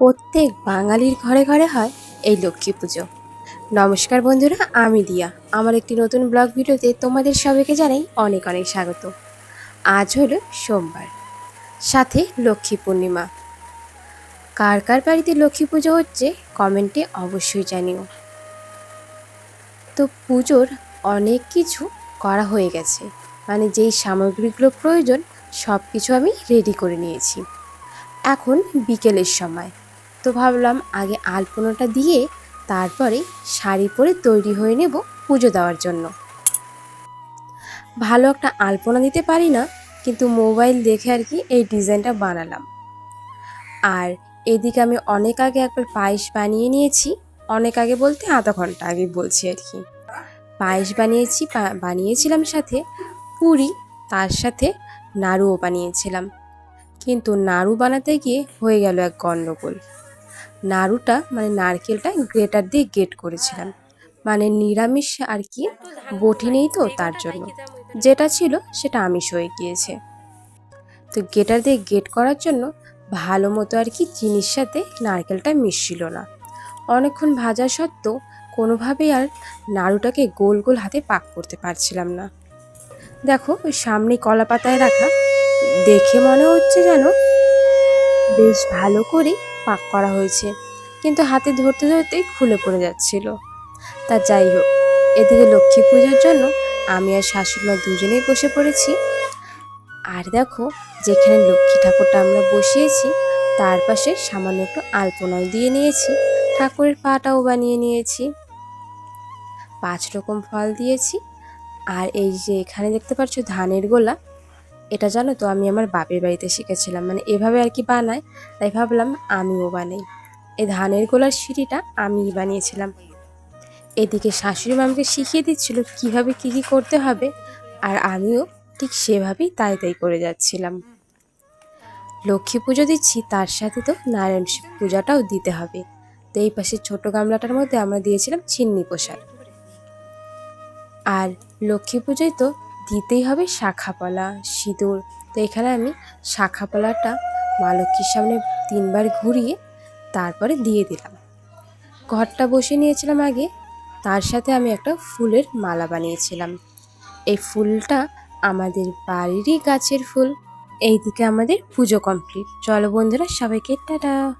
প্রত্যেক বাঙালির ঘরে ঘরে হয় এই লক্ষ্মী পুজো। নমস্কার বন্ধুরা, আমি দিয়া। আমার একটি নতুন ব্লগ ভিডিওতে তোমাদের সবাইকে জানাই অনেক অনেক স্বাগত। আজ হলো সোমবার, সাথে লক্ষ্মী পূর্ণিমা। কার কার বাড়িতে লক্ষ্মী পুজো হচ্ছে কমেন্টে অবশ্যই জানিও। তো পুজোর অনেক কিছু করা হয়ে গেছে। মানে যেই সামগ্রীগুলো প্রয়োজন সব কিছু আমি রেডি করে নিয়েছি। এখন বিকেলের সময়। তো ভাবলাম আগে আলপনাটা দিয়ে তারপরে শাড়ি পরে তৈরি হয়ে নেব পুজো দেওয়ার জন্য। ভালো একটা আলপনা দিতে পারি না, কিন্তু মোবাইল দেখে আর কি এই ডিজাইনটা বানালাম। আর এদিকে আমি অনেক আগে একবার পায়েস বানিয়ে নিয়েছি, অনেক আগে বলতে আধা ঘণ্টা আগে বলছি আর কি। পায়েস বানিয়েছি বানিয়েছিলাম সাথে পুরি, তার সাথে নাড়ুও বানিয়েছিলাম। কিন্তু নাড়ু বানাতে গিয়ে হয়ে গেল এক গণ্ডগোল নাড়ুটা মানে নারকেলটা গ্রেটার দিয়ে গেট করেছিলাম মানে নিরামিষ আর কি বটি নেই তো তার জন্য। যেটা ছিল সেটা আমিষ হয়ে গিয়েছে। তো গেটার দিয়ে গেট করার জন্য ভালো মতো আর কি চিনির সাথে নারকেলটা মিশছিল না। অনেকক্ষণ ভাজা সত্ত্বেও কোনোভাবেই আর নাড়ুটাকে গোল গোল হাতে পাক করতে পারছিলাম না। দেখো, ওই সামনে কলা পাতায় রাখা, দেখে মনে হচ্ছে যেন বেশ ভালো করে পাক করা হয়েছে। কিন্তু হাতে ধরতে ধরতেই খুলে পড়ে যাচ্ছিল। তা যাই হোক, এদিকে লক্ষ্মী পুজোর জন্য আমি আর শাশুড়িমা দুজনেই বসে পড়েছি। আর দেখো, যেখানে লক্ষ্মী ঠাকুরটা আমরা বসিয়েছি, তার পাশে সামান্য একটু আলপনাও দিয়ে নিয়েছি। ঠাকুরের পাটাও বানিয়ে নিয়েছি। পাঁচ রকম ফল দিয়েছি। আর এই যে এখানে দেখতে পাচ্ছ ধানের গোলা এটা জানো তো, আমি আমার বাপের বাড়িতে শিখেছিলাম। মানে এভাবে আর কি বানায়, তাই ভাবলাম আমিও বানাই। এই ধানের গোলার সিঁড়িটা আমিই বানিয়েছিলাম। এদিকে শাশুড়ি মা আমাকে শিখিয়ে দিচ্ছিল কীভাবে কি কি করতে হবে, আর আমিও ঠিক সেভাবেই তাই তাই করে যাচ্ছিলাম। লক্ষ্মী পুজো দিচ্ছি, তার সাথে তো নারায়ণ শিব পূজাটাও দিতে হবে। তো এই পাশে ছোট গামলাটার মধ্যে আমরা দিয়েছিলাম চিন্নি প্রসাদ। আর লক্ষ্মী পুজোয় তো দিতেই হবে শাখাপলা, সিঁদুর। তো এখানে আমি শাখাপলাটা মা লক্ষ্মীর সামনে তিনবার ঘুরিয়ে তারপরে দিয়ে দিলাম। ঘরটা বসে নিয়েছিলাম আগে, তার সাথে আমি একটা ফুলের মালা বানিয়েছিলাম। এই ফুলটা আমাদের বাড়িরই গাছের ফুল। এইদিকে আমাদের পুজো কমপ্লিট। চলো বন্ধুরা, সবাইকে টাটা।